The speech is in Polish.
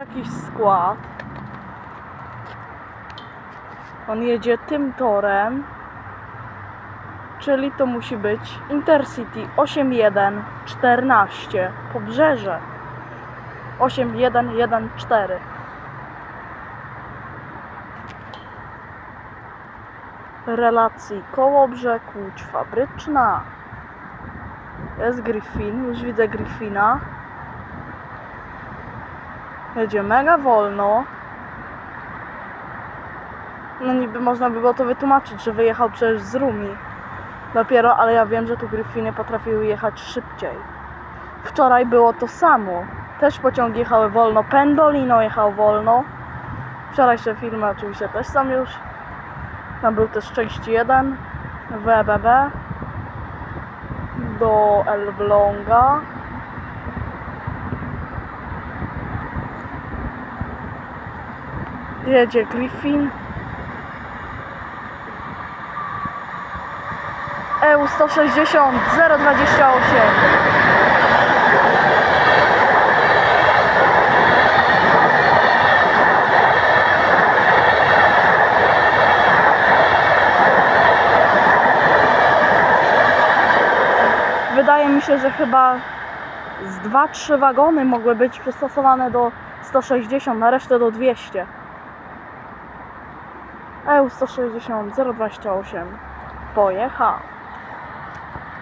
jakiś skład. On jedzie tym torem. Czyli to musi być Intercity 8114 Pobrzeże 8114 Relacji Kołobrzeg, Łódź Fabryczna Jest Griffin, już widzę Griffina Jedzie mega wolno No niby można by było to wytłumaczyć, że wyjechał przecież z Rumi dopiero, ale ja wiem, że tu Griffiny potrafiły jechać szybciej. Wczoraj było to samo. Też pociągi jechały wolno. Pendolino jechał wolno. Wczorajsze filmy oczywiście też są już. Tam był też część 1 WBB do Elbląga. Jedzie Griffin. EU 160 028 Wydaje mi się, że chyba z 2-3 wagony mogły być przystosowane do 160, na resztę do 200. EU 160 028 pojechał.